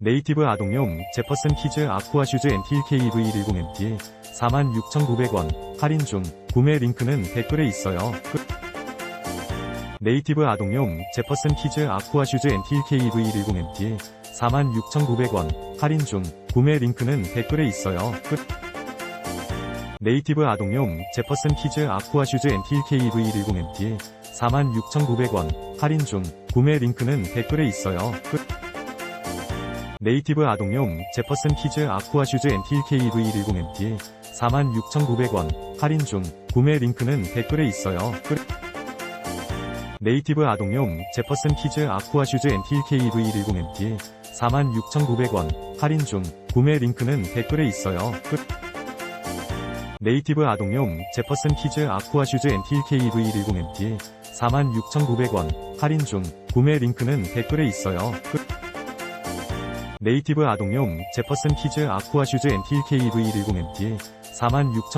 네이티브 아동용 제퍼슨 키즈 아쿠아 슈즈 NTK V10MT 46,900원 할인 중 구매 링크는 댓글에 있어요. 끝. 네이티브 아동용 제퍼슨 키즈 아쿠아 슈즈 NTK V10MT 46,900원 할인 중 구매 링크는 댓글에 있어요. 끝. 네이티브 아동용 제퍼슨 키즈 아쿠아 슈즈 NTK V10MT 46,900원 할인 중 구매 링크는 댓글에 있어요. 끝. 네이티브 아동용 제퍼슨 키즈 아쿠아 슈즈 NTK V10MT 46,900원 할인 중 구매 링크는 댓글에 있어요. 끝. 네이티브 아동용 제퍼슨 키즈 아쿠아 슈즈 NTK V10MT 46,900원 할인 중 구매 링크는 댓글에 있어요. 끝. 네이티브 아동용 제퍼슨 키즈 아쿠아 슈즈 NTK V10MT 46,900원 할인 중 구매 링크는 댓글에 있어요. 끝. 네이티브 아동용 제퍼슨 키즈 아쿠아 슈즈 NTK V10MT 46,000